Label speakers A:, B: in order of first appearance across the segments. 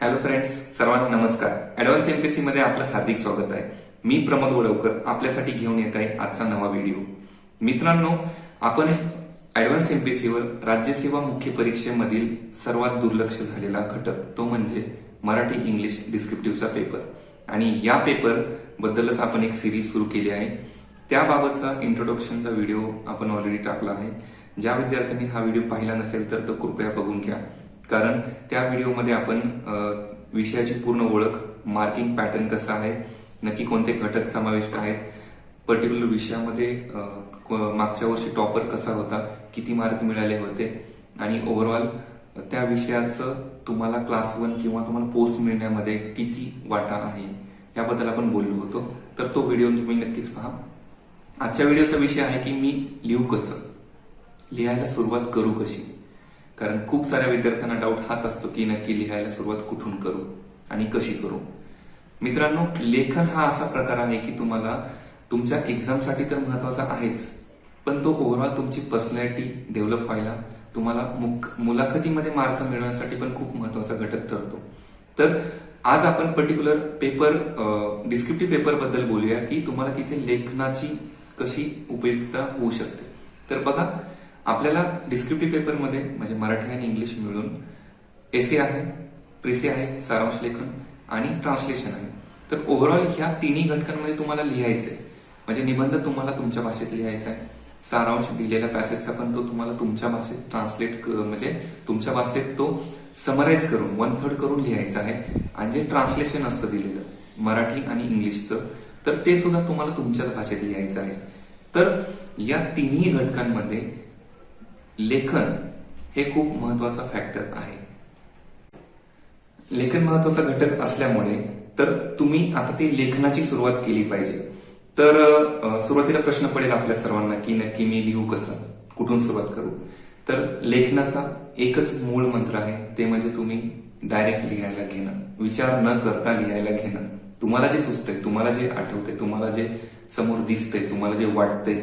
A: Hello friends सर्वांना नमस्कार. Advance MPC मध्ये आपलं हार्दिक स्वागत आहे. मी प्रमोद वडवकर आपल्यासाठी घेऊन येत आहे आजचा नवा व्हिडिओ मित्रांनो आपण ऍडव्हान्स एमपीसीवर राज्यसेवा मुख्य परीक्षेमधील सर्वात दुर्लक्ष झालेला घटक तो म्हणजे मराठी इंग्लिश डिस्क्रिप्टिव्हचा पेपर आणि या पेपर बद्दलच आपण एक सिरीज सुरू केली आहे. त्याबाबतचा इंट्रोडक्शनचा व्हिडिओ आपण ऑलरेडी टाकला आहे. ज्या विद्यार्थ्यांनी हा व्हिडिओ पाहिला नसेल तर तो कृपया बघून घ्या. कारण त्या व्हिडिओमध्ये आपण विषयाची पूर्ण ओळख मार्किंग पॅटर्न कसा आहे नक्की कोणते घटक समाविष्ट आहेत पर्टिक्युलर विषयामध्ये मागच्या वर्षी टॉपर कसा होता किती मार्क मिळाले होते आणि ओव्हरऑल त्या विषयाचं तुम्हाला क्लास वन किंवा तुम्हाला पोस्ट मिळण्यामध्ये किती वाटा आहे याबद्दल आपण बोललो होतो. तर तो व्हिडिओ तुम्ही नक्कीच पहा. आजच्या व्हिडिओचा विषय आहे की मी लिहू कसं? लिहायला सुरुवात करू कशी? कारण खूप साऱ्या विद्यार्थ्यांना डाऊट हाच असतो की नक्की लिहायला सुरुवात कुठून करू आणि कशी करू? मित्रांनो लेखन हा असा प्रकार आहे की तुम्हाला तुमच्या एक्झामसाठी तर महत्त्वाचा आहेच पण तो ओव्हरऑल तुमची पर्सनॅलिटी डेव्हलप व्हायला तुम्हाला मुलाखतीमध्ये मार्क मिळवण्यासाठी पण खूप महत्त्वाचा घटक ठरतो. तर आज आपण पर्टिक्युलर पेपर डिस्क्रिप्टिव्ह पेपरबद्दल बोलूया की तुम्हाला तिथे लेखनाची कशी उपयुक्तता होऊ शकते. तर बघा आपल्याला डिस्क्रिप्टिव्ह पेपरमध्ये म्हणजे मराठी आणि इंग्लिश मिळून एसे आहे प्रिसे आहे सारांश लेखन आणि ट्रान्सलेशन आहे. तर ओव्हरऑल ह्या तिन्ही घटकांमध्ये तुम्हाला लिहायचंय. म्हणजे निबंध तुम्हाला तुमच्या भाषेत लिहायचा आहे. सारांश दिलेल्या पॅसेजचा पण तो तुम्हाला तुमच्या भाषेत ट्रान्सलेट म्हणजे तुमच्या भाषेत तो समराईज करून वन थर्ड करून लिहायचा आहे. आणि जे ट्रान्सलेशन असतं दिलेलं मराठी आणि इंग्लिशचं तर ते सुद्धा तुम्हाला तुमच्याच भाषेत लिहायचं आहे. तर या तिन्ही घटकांमध्ये लेखन हे खूप महत्त्वाचा फॅक्टर आहे. लेखन महत्त्वाचा घटक असल्यामुळे तर तुम्ही आता ती लेखनाची सुरुवात केली पाहिजे. तर सुरुवातीला प्रश्न पडेल आपल्या सर्वांना की नक्की मी लिहू कसं? कुठून सुरुवात करू? तर लेखनाचा एकच मूळ मंत्र आहे ते म्हणजे तुम्ही डायरेक्ट लिहायला घेणं. विचार न करता लिहायला घेणं. तुम्हाला जे सुचतंय तुम्हाला जे आठवतंय तुम्हाला जे समोर दिसतंय तुम्हाला जे वाटतंय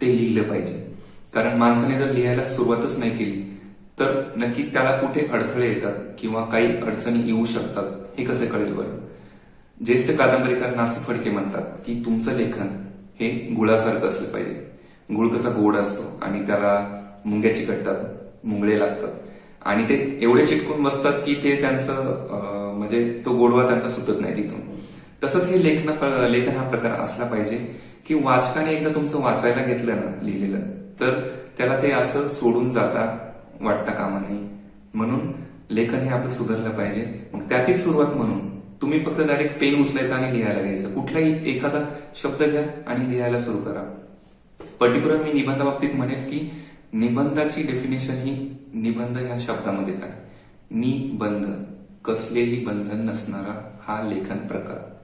A: ते लिहिलं पाहिजे. कारण माणसाने जर लिहायला सुरुवातच नाही केली तर नक्की त्याला कुठे अडथळे येतात किंवा काही अडचणी येऊ शकतात हे कसे कळेल बरं? ज्येष्ठ कादंबरीकार नासी फडके म्हणतात की तुमचं लेखन हे गुळासारखं असलं पाहिजे. गुळ कसा गोड असतो आणि त्याला मुंग्या चिकटतात मुंगळे लागतात. आणि ते एवढे चिटकून बसतात की ते त्यांचं म्हणजे तो गोडवा त्यांचा सुटत नाही तिथून. तसंच हे लेखन लेखन हा प्रकार असला पाहिजे की वाचकाने एकदा तुमचं वाचायला घेतलं ना लिहिलेलं तर त्याला ते असं सोडून जाता वाटता कामा नाही म्हणून लेखन हे आपलं सुधारलं पाहिजे. मग त्याचीच सुरुवात म्हणून. तुम्ही फक्त डायरेक्ट पेन उचलायचं आणि लिहायला घ्यायचं. कुठलाही एखादा शब्द घ्या आणि लिहायला सुरू करा. पर्टिक्युलर मी निबंधाबाबतीत म्हणेल की निबंधाची डेफिनेशन ही निबंध या शब्दामध्येच आहे. निबंध. कसलेही बंधन नसणारा हा लेखन प्रकार.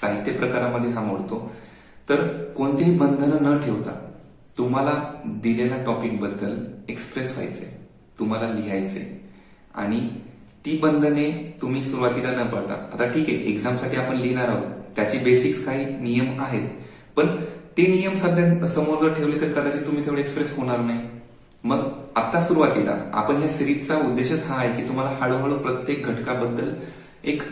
A: साहित्य प्रकारामध्ये हा मोडतो. तर कोणतेही बंधनं न ठेवता तुम्हाला दिलेल्या टॉपिकबद्दल एक्सप्रेस व्हायचे तुम्हाला लिहायचे आणि ती बंधने तुम्ही सुरुवातीला न पडता आता ठीक आहे एक्झामसाठी आपण लिहिणार आहोत. त्याचे बेसिक्स काही नियम आहेत. पण ते नियम सध्या समोर जर ठेवले तर कदाचित तुम्ही तेवढे एक्सप्रेस होणार नाही. मग आता सुरुवातीला आपण या सिरीजचा उद्देशच हा आहे की तुम्हाला हळूहळू प्रत्येक घटकाबद्दल एक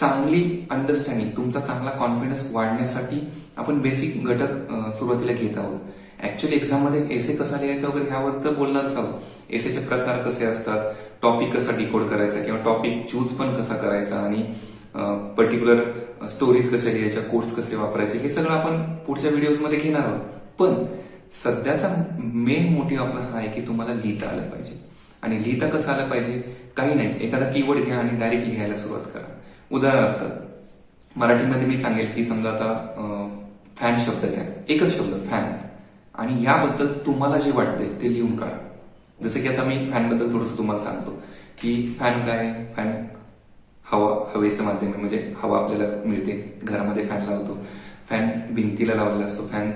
A: चांगली अंडरस्टँडिंग तुमचा चांगला कॉन्फिडन्स वाढण्यासाठी आपण बेसिक घटक सुरुवातीला घेत आहोत. ऍक्च्युअली एक्झाममध्ये एसे कसा लिहायचा वगैरे ह्यावर तर बोलणारच आहोत. एसेचे प्रकार कसे असतात? टॉपिक कसा डिकोड करायचा किंवा टॉपिक चूज पण कसा करायचा आणि पर्टिक्युलर स्टोरीज कशा लिहायच्या कोड्स कसे वापरायचे हे सगळं आपण पुढच्या व्हिडिओमध्ये घेणार आहोत. पण सध्याचा मेन मोटिव्ह आपला हा आहे की तुम्हाला लिहिता आलं पाहिजे. आणि लिहिता कसं आलं पाहिजे? काही नाही. एखादा कीवर्ड घ्या आणि डायरेक्ट लिहायला सुरुवात करा. उदाहरणार्थ मराठीमध्ये मी सांगेल की समजा आता फॅन शब्द घ्या. एकच शब्द फॅन आणि याबद्दल तुम्हाला जे वाटतंय ते लिहून काढा. जसं की आता मी फॅनबद्दल थोडंसं तुम्हाला सांगतो की फॅन काय? फॅन हवा हवेचं माध्यम आहे. म्हणजे हवा आपल्याला मिळते. घरामध्ये फॅन लावतो. फॅन भिंतीला लावलेला असतो. फॅन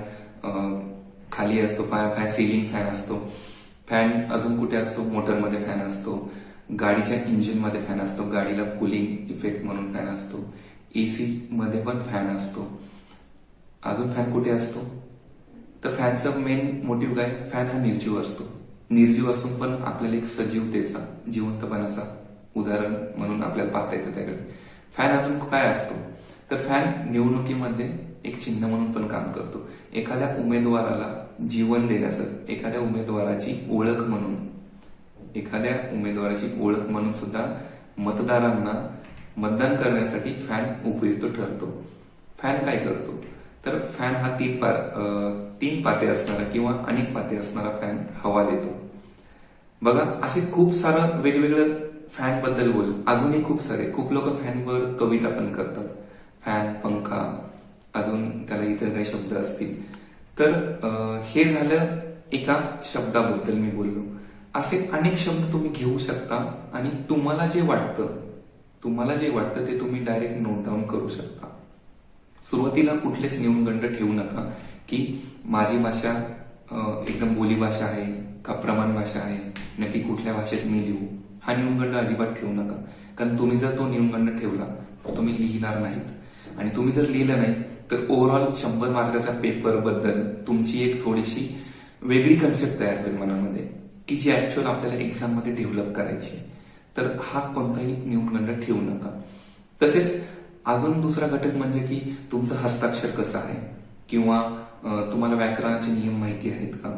A: खाली असतो. फॅन फॅन सिलिंग फॅन असतो. फॅन अजून कुठे असतो? मोटरमध्ये फॅन असतो. गाडीच्या इंजिनमध्ये फॅन असतो. गाडीला कुलिंग इफेक्ट म्हणून फॅन असतो. एसी मध्ये पण फॅन असतो. अजून फॅन कुठे असतो? तर फॅनचा मेन मोटिव्ह काय? फॅन हा निर्जीव असतो. निर्जीव असून पण आपल्याला एक सजीवतेचा जिवंतपणाचा उदाहरण म्हणून आपल्याला पाहता येतं त्याकडे. फॅन अजून काय असतो? तर फॅन निवडणुकीमध्ये एक चिन्ह म्हणून पण काम करतो. एखाद्या उमेदवाराला जीवन देण्याचं एखाद्या उमेदवाराची ओळख म्हणून एखाद्या उमेदवाराची ओळख म्हणून सुद्धा मतदारांना मतदान करण्यासाठी फॅन उपयुक्त ठरतो. फॅन काय करतो? तर फॅन हा तीन पा तीन पाते असणारा किंवा अनेक पाते असणारा फॅन हवा देतो. बघा असे खूप सारं वेगवेगळं फॅनबद्दल बोल. अजूनही खूप सारे खूप लोक फॅनवर कविता पण करतात. फॅन पंखा अजून त्याला इतर काही शब्द असतील. तर हे झालं एका शब्दाबद्दल मी बोललो. असे अनेक शब्द तुम्ही घेऊ शकता आणि तुम्हाला जे वाटतं तुम्हाला जे वाटतं ते तुम्ही डायरेक्ट नोट डाऊन करू शकता. सुरुवातीला कुठलेच न्यूनगंड ठेवू नका की माझी भाषा एकदम बोली भाषा आहे का प्रमाण भाषा आहे नक्की कुठल्या भाषेत मी लिहू हा न्यूनगंड अजिबात ठेवू नका. कारण तुम्ही जर तो न्यूनगंड ठेवला तर तुम्ही लिहिणार नाहीत. आणि तुम्ही जर लिहिलं नाही तर ओव्हरऑल शंभर मार्काच्या पेपरबद्दल तुमची एक थोडीशी वेगळी कन्सेप्ट तयार होईल मनामध्ये की जी ऍक्च्युअल आपल्याला एक्झाममध्ये डेव्हलप करायची तर हा कोणताही न्यूनगंड ठेवू नका. तसेच अजून दुसरा घटक म्हणजे की तुमचं हस्ताक्षर कसं आहे? किंवा तुम्हाला व्याकरणाचे नियम माहिती आहेत का?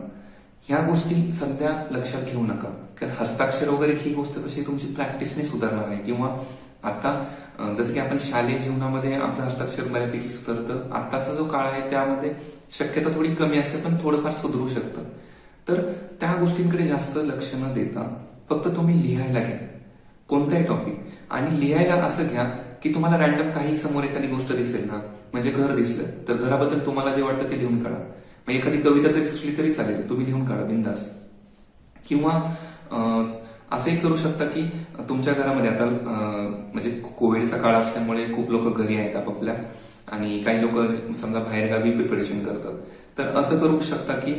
A: ह्या गोष्टी सध्या लक्षात घेऊ नका. कारण हस्ताक्षर वगैरे ही गोष्ट कशी तुमची प्रॅक्टिसने सुधारणार आहे किंवा आता जसं की आपण शालेय जीवनामध्ये आपलं हस्ताक्षर बऱ्यापैकी सुधारतं. आताचा जो काळ आहे त्यामध्ये शक्यता थोडी कमी असते पण थोडंफार सुधरू शकतं. तर त्या गोष्टींकडे जास्त लक्ष न देता फक्त तुम्ही लिहायला घ्या. कोणताही टॉपिक आणि लिहायला असं घ्या की तुम्हाला रॅन्डम काही समोर एखादी गोष्ट दिसेल ना म्हणजे घर दिसलं तर घराबद्दल तुम्हाला जे वाटतं ते लिहून काढा. मग एखादी कविता तरी सुचली तरी चालेल तुम्ही लिहून काढा बिंदास. किंवा असंही करू शकता की तुमच्या घरामध्ये आता म्हणजे कोविडचा काळ असल्यामुळे खूप लोक घरी आहेत आपापल्या आणि काही लोक समजा बाहेरगावी प्रिपरेशन करतात. तर असं करू शकता की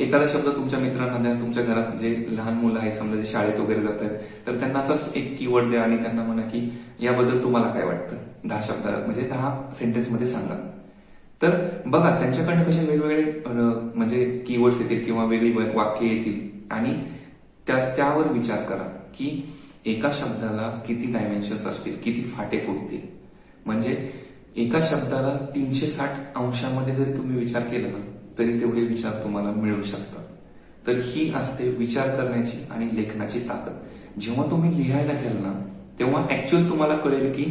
A: एखादा शब्द तुमच्या मित्रांना द्या तुमच्या घरात जे लहान मुलं आहेत समजा जे शाळेत वगैरे जात आहेत तर त्यांना असंच एक कीवर्ड द्या आणि त्यांना म्हणा की याबद्दल तुम्हाला काय वाटतं? दहा शब्द म्हणजे दहा सेंटेन्समध्ये सांगा. तर बघा त्यांच्याकडनं कसे वेगवेगळे म्हणजे कीवर्ड्स येतील किंवा वेगळी वाक्य येतील. आणि त्या त्यावर विचार करा की एका शब्दाला किती डायमेन्शन्स असतील किती फाटे फुटतील. म्हणजे एका शब्दाला तीनशे साठ अंशामध्ये जरी तुम्ही विचार केला ना तरी तेवढे विचार तुम्हाला मिळू शकतात. तर ही असते विचार करण्याची आणि लेखनाची ताकद. जेव्हा तुम्ही लिहायला घ्याल ना तेव्हा ऍक्च्युअल तुम्हाला कळेल की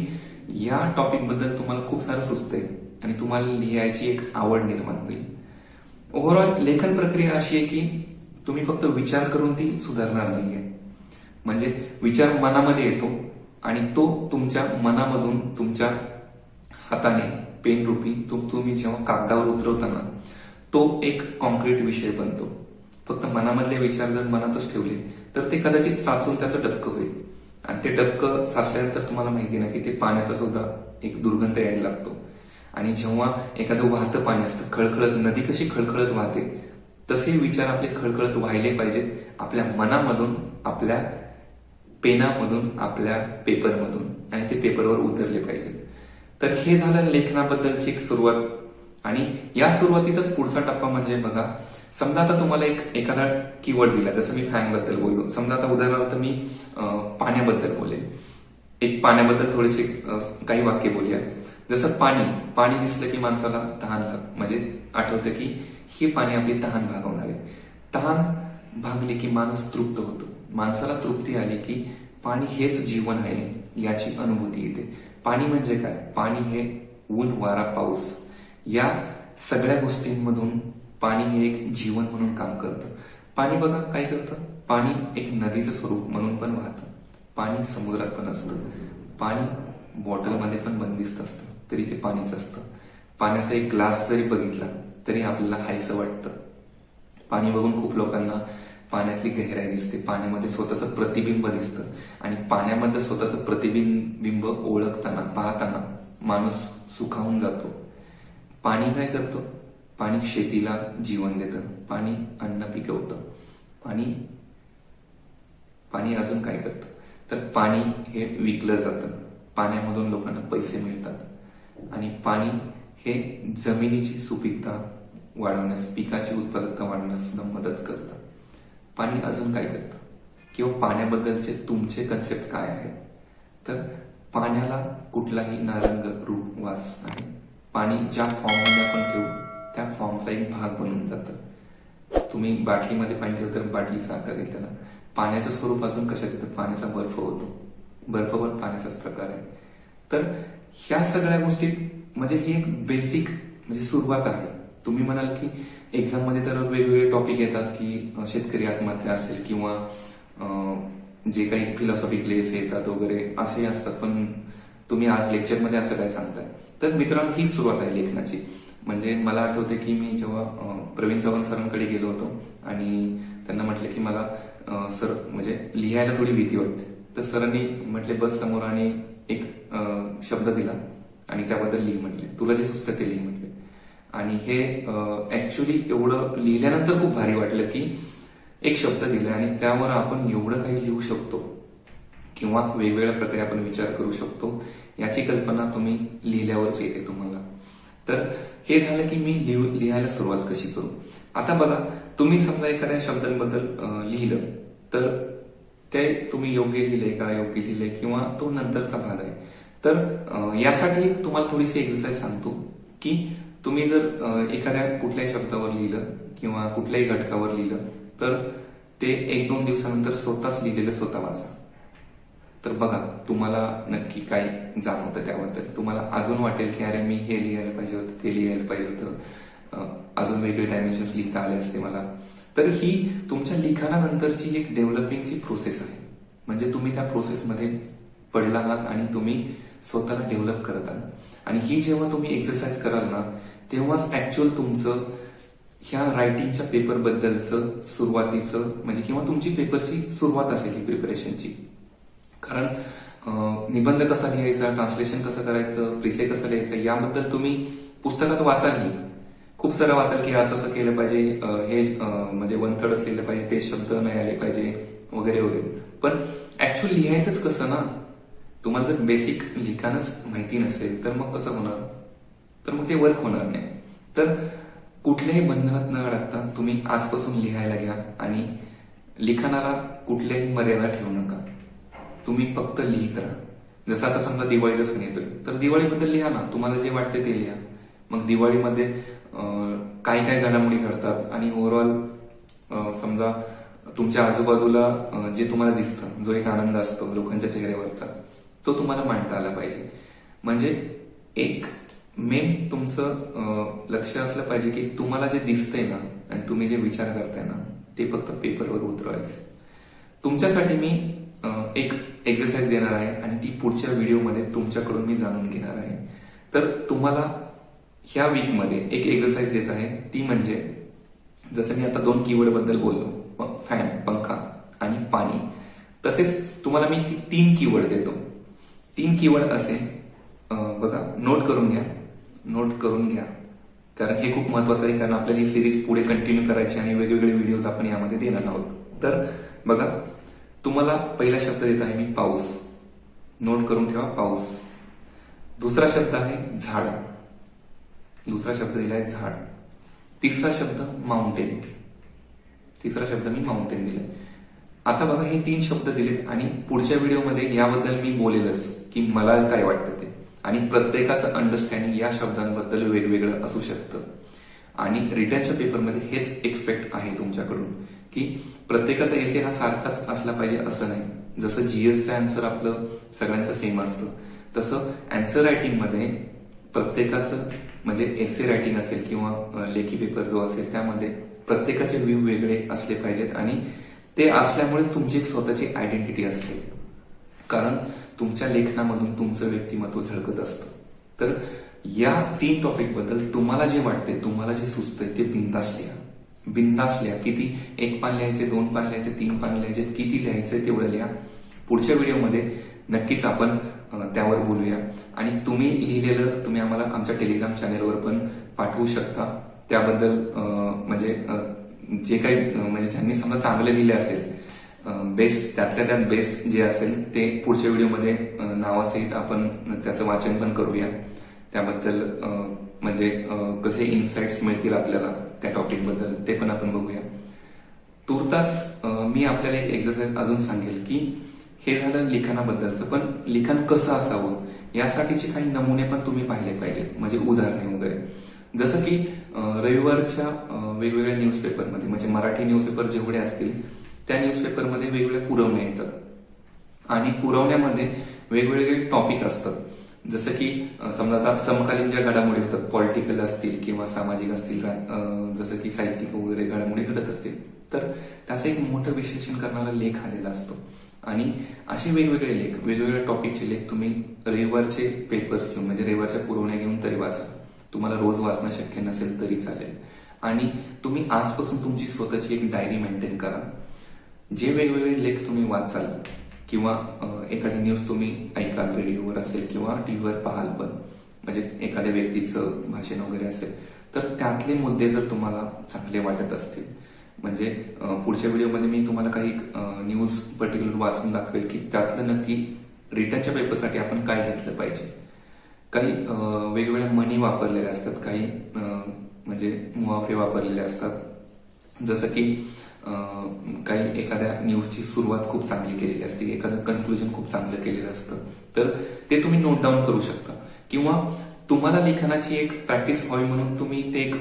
A: या टॉपिकबद्दल तुम्हाला खूप सारं सुचतंय आणि तुम्हाला लिहायची एक आवड निर्माण होईल. ओव्हरऑल लेखन प्रक्रिया अशी आहे की तुम्ही फक्त विचार करून ती सुधारणार नाहीये. म्हणजे विचार मनामध्ये येतो आणि तो तुमच्या मनामधून तुमच्या हाताने पेन रूपी तो तुम्ही जेव्हा कागदावर उतरवताना तो एक कॉन्क्रीट विषय बनतो. फक्त मनामधले विचार जर मनातच ठेवले तर ते कदाचित साचून त्याचं डबकं होईल. आणि ते डबकं साचल्यानंतर तुम्हाला माहिती ना की ते पाण्याचा सुद्धा एक दुर्गंध यायला लागतो. आणि जेव्हा एखादं वाहतं पाणी असतं खळखळत नदी कशी खळखळत वाहते तसे विचार आपले खळखळत व्हायले पाहिजेत आपल्या मनामधून आपल्या पेनामधून आपल्या पेपरमधून. आणि ते पेपरवर उतरले पाहिजेत. तर हे झालं लेखनाबद्दलची एक सुरुवात. आणि या सुरुवातीचाच पुढचा टप्पा म्हणजे बघा समजा आता तुम्हाला एक एखादा कीवर्ड दिला जसं मी फॅनबद्दल बोललो. समजा आता उदाहरणार्थ मी पाण्याबद्दल बोलेल. एक पाण्याबद्दल थोडेसे काही वाक्य बोलूया. जसं पाणी पाणी दिसलं की माणसाला तहान भाग म्हणजे आठवतं की ही पाणी आपली तहान भागवणार आहे. तहान भागली की माणूस तृप्त होतो. माणसाला तृप्ती आली की पाणी हेच जीवन आहे याची अनुभूती येते. पाणी म्हणजे काय? पाणी हे ऊन वारा पाऊस. या सगळ्या गोष्टींमधून पाणी हे एक जीवन म्हणून काम करतं. पाणी बघा काय करतं? पाणी एक नदीचं स्वरूप म्हणून पण वाहतं. पाणी समुद्रात पण असतं. पाणी बॉटलमध्ये पण बंदिस्त असतं. तरी ते पाणीच असतं. पाण्याचा एक ग्लास जरी बघितला तरी आपल्याला हायसं वाटतं. पाणी बघून खूप लोकांना पाण्यातली गहराई दिसते. पाण्यामध्ये स्वतःचं प्रतिबिंब दिसतं. आणि पाण्यामध्ये स्वतःचं प्रतिबिंब ओळखताना पाहताना माणूस सुखावून जातो. पाणी काय करतं? पाणी शेतीला जीवन देतं. पाणी अन्न पिकवतं. पाणी पाणी अजून काय करतं? तर पाणी हे विकलं जातं. पाण्यामधून लोकांना पैसे मिळतात. आणि पाणी हे जमिनीची सुपीकता वाढवण्यास पिकाची उत्पादकता वाढवण्यास सुद्धा मदत करतं. पाणी अजून काय करतं? किंवा पाण्याबद्दलचे तुमचे कन्सेप्ट काय आहेत? तर पाण्याला कुठलाही नारंग रूप वास नाही. पाणी ज्या फॉर्ममध्ये आपण ठेवू त्या फॉर्मचा एक भाग बनून जातं. तुम्ही बाटलीमध्ये पाणी ठेवलं तर बाटली साखर येते पाण्याचं स्वरूप अजून कशात येतं? पाण्याचा बर्फ होतो. बर्फ पण पाण्याचाच प्रकार आहे. तर ह्या सगळ्या गोष्टीत म्हणजे ही एक बेसिक म्हणजे सुरुवात आहे. तुम्ही म्हणाल की एक्झाममध्ये तर वेगवेगळे टॉपिक येतात की शेतकरी आत्महत्या असेल किंवा जे काही फिलॉसॉफिक लेस येतात वगैरे असे असतात. पण तुम्ही आज लेक्चरमध्ये असं काय सांगताय? तर मित्रांनो ही सुरुवात आहे लेखनाची. म्हणजे मला आठवते की मी जेव्हा प्रवीण चव्हाण सरांकडे गेलो होतो आणि त्यांना म्हटलं की मला सर म्हणजे लिहायला थोडी भीती वाटते. तर सरांनी म्हटले बस समोर आणि एक शब्द दिला आणि त्याबद्दल लिही म्हटले. तुला जे सुचतं ते लिह म्हटले. आणि हे ऍक्च्युली एवढं लिहिल्यानंतर खूप भारी वाटलं की एक शब्द दिला आणि त्यावर आपण एवढं काही लिहू शकतो किंवा वेगवेगळ्या प्रकारे आपण विचार करू शकतो याची कल्पना तुम्ही लिहिल्यावरच येते तुम्हाला. तर हे झालं की मी लिहू लिहायला सुरुवात कशी करू? आता बघा तुम्ही समजा एखाद्या शब्दांबद्दल लिहिलं तर ते तुम्ही योग्य लिहिलंय का योग्य लिहिले किंवा तो नंतरचा भाग आहे. तर यासाठी तुम्हाला थोडीशी एक्सरसाइज सांगतो की तुम्ही जर एखाद्या कुठल्याही शब्दावर लिहिलं किंवा कुठल्याही घटकावर लिहिलं तर ते एक दोन दिवसानंतर स्वतःच लिहिलेलं स्वतः वाचा. तर बघा तुम्हाला नक्की काय जाणवतं त्याबद्दल तुम्हाला अजून वाटेल की अरे मी हे लिहायला पाहिजे होतं ते लिहायला पाहिजे होतं. अजून वेगळे डायमेन्शन्स लिहिता आले असते मला. तर ही तुमच्या लिखाणानंतरची एक डेव्हलपिंगची प्रोसेस आहे. म्हणजे तुम्ही त्या प्रोसेसमध्ये पडला आहात आणि तुम्ही स्वतःला डेव्हलप करत आहात. आणि ही जेव्हा तुम्ही एक्सरसाइज कराल ना तेव्हाच ऍक्च्युअल तुमचं ह्या रायटिंगच्या पेपर बद्दलचं सुरुवातीचं म्हणजे किंवा तुमची पेपरची सुरुवात असेल ही प्रिपरेशनची कारण निबंध कसा लिहायचा ट्रान्सलेशन कसं करायचं प्रिसे कसं लिहायचं याबद्दल तुम्ही पुस्तकात वाचाल. की खूप सारं वाचाल की असं असं केलं पाहिजे हे म्हणजे वन थर्ड लिहिलं पाहिजे ते शब्द नाही आले पाहिजे वगैरे वगैरे. पण ऍक्च्युअल लिहायचंच कसं ना? तुम्हाला जर बेसिक लिखाणच माहिती नसेल तर मग कसं होणार? तर मग ते वर्क होणार नाही. तर कुठल्याही बंधनात न अडकता तुम्ही आजपासून लिहायला घ्या आणि लिखाणाला कुठल्याही मर्यादा ठेवू नका. तुम्ही फक्त लिहित राहा. जसं आता समजा दिवाळीचा सण येतोय तर दिवाळीबद्दल लिहा ना. तुम्हाला जे वाटते ते लिहा. मग दिवाळीमध्ये काय काय घडामोडी घडतात आणि ओव्हरऑल समजा तुमच्या आजूबाजूला जे तुम्हाला दिसतं जो एक आनंद असतो लोकांच्या चेहऱ्यावरचा तो तुम्हाला मांडता आला पाहिजे. म्हणजे एक मेन तुमचं लक्ष असलं पाहिजे की तुम्हाला जे दिसतंय ना आणि तुम्ही जे विचार करताय ना ते फक्त पेपरवर उतरवायचं. तुमच्यासाठी मी एक एक्सरसाइज देणार आहे आणि ती पुढच्या व्हिडिओमध्ये तुमच्याकडून मी जाणून घेणार आहे. तर तुम्हाला ह्या वीकमध्ये एक एक्सरसाइज देत आहे. ती म्हणजे जसं मी आता दोन कीवर्डबद्दल बोललो फॅन पंखा आणि पाणी. तसेच तुम्हाला मी ती तीन कीवर्ड देतो. तीन कीवर्ड असे बघा नोट करून घ्या. नोट करून घ्या. कारण हे खूप महत्वाचं आहे कारण आपल्याला ही सिरीज पुढे कंटिन्यू करायची आणि वेगवेगळे व्हिडिओज आपण यामध्ये देणार आहोत. तर बघा तुम्हाला पहिला शब्द देत आहे मी पाऊस. नोट करून ठेवा पाऊस. दुसरा शब्द आहे झाड. दुसरा शब्द दिला आहे झाड. तिसरा शब्द माउंटेन तिसरा शब्द मी माउंटेन दिलाय आता बघा हे तीन शब्द दिलेत आणि पुढच्या व्हिडिओमध्ये याबद्दल मी बोलेलच की मला काय वाटतं ते. आणि प्रत्येकाचं अंडरस्टँडिंग या शब्दांबद्दल वेगवेगळं असू शकतं. आणि रिटर्नच्या पेपरमध्ये हेच एक्सपेक्ट आहे तुमच्याकडून. की प्रत्येकाचा एसे हा सारखाच असला पाहिजे असं नाही. जसं जीएसचं आन्सर आपलं सगळ्यांचं सेम असतं. तसं अँसर रायटिंगमध्ये प्रत्येकाचं म्हणजे एसे रायटिंग असेल किंवा लेखी पेपर जो असेल त्यामध्ये प्रत्येकाचे व्ह्यू वेगळे असले पाहिजेत आणि ते असल्यामुळेच तुमची एक स्वतःची आयडेंटिटी असते. कारण तुमच्या लेखनामधून तुमचं व्यक्तिमत्व झळकत असतं. तर या तीन टॉपिकबद्दल तुम्हाला जे वाटते तुम्हाला जे सुचतंय ते बिंदास लिहा. बिंदास लिहा. किती एक पान लिहायचे दोन पान लिहायचे तीन पान लिहायचे किती लिहायचे तेवढं लिहा. पुढच्या व्हिडिओमध्ये नक्कीच आपण त्यावर बोलूया. आणि तुम्ही लिहिलेलं तुम्ही आम्हाला आमच्या टेलिग्राम चॅनेलवर पण पाठवू शकता. त्याबद्दल म्हणजे जे काही म्हणजे ज्यांनी समजा चांगलं लिहिले असेल बेस्ट त्यातल्या त्यात बेस्ट जे असेल ते पुढच्या व्हिडिओमध्ये नावासहित आपण त्याचं वाचन पण करूया. त्याबद्दल म्हणजे कसे इन्साइट्स मिळतील आपल्याला. त्या टॉपिकबद्दल ते पण आपण बघूया. तुर्तास मी आपल्याला एक एक्सरसाइज अजून सांगेल की हे झालं लिखाणाबद्दलचं पण लिखाण कसं असावं यासाठीचे काही नमुने पण तुम्ही पाहिले पाहिजेत म्हणजे उदाहरणे वगैरे. जसं की रविवारच्या वेगवेगळ्या न्यूजपेपरमध्ये म्हणजे मराठी न्यूजपेपर जेवढे असतील त्या न्यूजपेपरमध्ये वेगवेगळ्या पुरवण्या येतात. आणि पुरवण्यामध्ये वेगवेगळे टॉपिक असतात. जसं की समजा आता समकालीन ज्या घडामोडी होतात पॉलिटिकल असतील किंवा सामाजिक असतील रा- जसं की साहित्यिक वगैरे घडामोडी घडत असतील तर त्याचं एक मोठं विश्लेषण करणारा लेख आलेला असतो. आणि असे वेगवेगळे लेख वेगवेगळ्या टॉपिकचे लेख तुम्ही रविवारचे पेपर्स घेऊन म्हणजे रविवारच्या पुरवण्या घेऊन तरी वाचा. तुम्हाला रोज वाचणं शक्य नसेल तरी चालेल. आणि तुम्ही आजपासून तुमची स्वतःची एक डायरी मेंटेन करा. जे वेगवेगळे लेख तुम्ही वाचाल किंवा एखादी न्यूज तुम्ही ऐकाल रेडिओवर असेल किंवा टीव्हीवर पाहाल पण म्हणजे एखाद्या व्यक्तीचं भाषण वगैरे असेल तर त्यातले मुद्दे जर तुम्हाला चांगले वाटत असतील म्हणजे पुढच्या व्हिडिओमध्ये मी तुम्हाला काही न्यूज पर्टिक्युलर वाचून दाखवेल की त्यातलं नक्की रिटर्नच्या पेपरसाठी आपण काय घेतलं पाहिजे. काही वेगवेगळ्या मनी वापरलेल्या असतात काही म्हणजे मुहावरे वापरलेले असतात. जसं की काही एखाद्या न्यूजची सुरुवात खूप चांगली केलेली असते एखादं कन्क्लुजन खूप चांगलं केलेलं असतं. तर ते तुम्ही नोट डाऊन करू शकता. किंवा तुम्हाला लिखाणाची एक प्रॅक्टिस व्हावी म्हणून तुम्ही ते एक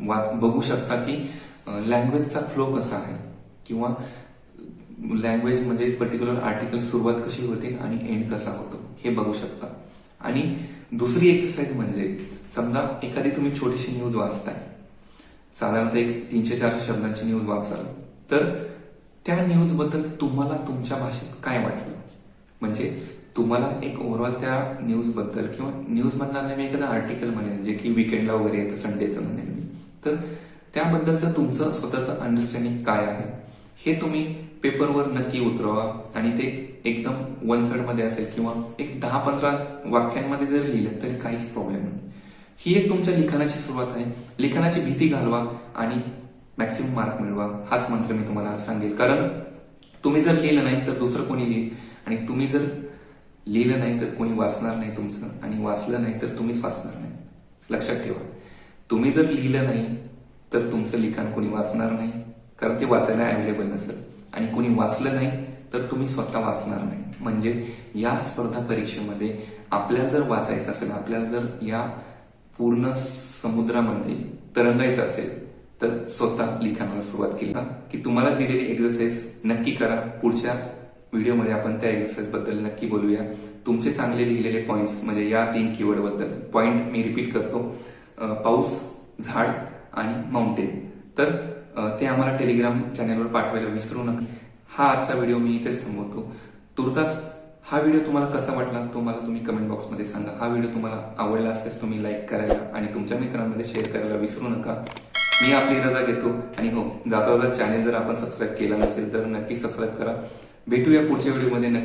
A: वा- बघू शकता की लँग्वेजचा फ्लो कसा आहे. किंवा लँग्वेज म्हणजे पर्टिक्युलर आर्टिकल सुरुवात कशी होते आणि एंड कसा होतो हे बघू शकता. आणि दुसरी एक्सरसाइज म्हणजे समजा एखादी तुम्ही छोटीशी न्यूज वाचताय. साधारणतः एक तीनशे चारशे शब्दांची न्यूज वाचाल तर त्या न्यूजबद्दल तुम्हाला तुमच्या भाषेत काय वाटलं? म्हणजे तुम्हाला एक ओव्हरऑल त्या न्यूजबद्दल किंवा न्यूज म्हणणार नाही मी एखादा आर्टिकल म्हणेल जे की विकेंडला वगैरे येतं संडेचं म्हणेन मी. तर त्याबद्दलचं तुमचं स्वतःचं अंडरस्टँडिंग काय आहे? हे तुम्ही पेपरवर नक्की उतरवा आणि ते एकदम वन थर्डमध्ये असेल किंवा एक दहा पंधरा वाक्यांमध्ये जर लिहिलं तरी काहीच प्रॉब्लेम नाही. ही एक तुमच्या लिखाणाची सुरुवात आहे. लिखाणाची भीती घालवा आणि मॅक्सिमम मार्क मिळवा. हाच मंत्र मी तुम्हाला आज सांगेल. कारण तुम्ही जर लिहिलं नाही तर दुसरं कोणी लिहिल? आणि तुम्ही जर लिहिलं नाही तर कोणी वाचणार नाही तुमचं? आणि वाचलं नाही तर तुम्हीच वाचणार नाही. लक्षात ठेवा. तुम्ही जर लिहिलं नाही तर तुमचं लिखाण कोणी वाचणार नाही. कारण ते वाचायला अवेलेबल नसेल. आणि कोणी वाचलं नाही तर तुम्ही स्वतः वाचणार नाही. म्हणजे या स्पर्धा परीक्षेमध्ये आपल्याला जर वाचायचं असेल आपल्याला जर या पूर्ण समुद्रामध्ये तरंगायचं असेल तर स्वतः लिखाणाला सुरुवात केली. की तुम्हाला दिलेली एक्सरसाइज नक्की करा. पुढच्या व्हिडिओमध्ये आपण त्या एक्सरसाइजबद्दल नक्की बोलूया. तुमचे चांगले लिहिलेले पॉइंट्स म्हणजे या तीन कीवर्डबद्दल. पॉइंट मी रिपीट करतो. पाऊस झाड आणि माउंटेन तर ते आम्हाला टेलिग्राम चॅनलवर पाठवायला विसरू नका. हा आजचा व्हिडिओ मी इथेच थांबवतो. तुर्तास हा व्हिडिओ तुम्हाला कसा वाटला तो मला तुम्ही कमेंट बॉक्समध्ये सांगा. हा व्हिडिओ तुम्हाला आवडला असल्यास तुम्ही लाईक करायला आणि तुमच्या मित्रांमध्ये शेअर करायला विसरू नका. मी आपली रजा घेतो आणि हो जाता जाता चॅनेल जर आपण सबस्क्राईब केला नसेल तर नक्की सबस्क्राईब करा. भेटूया पुढच्या व्हिडिओमध्ये नक्की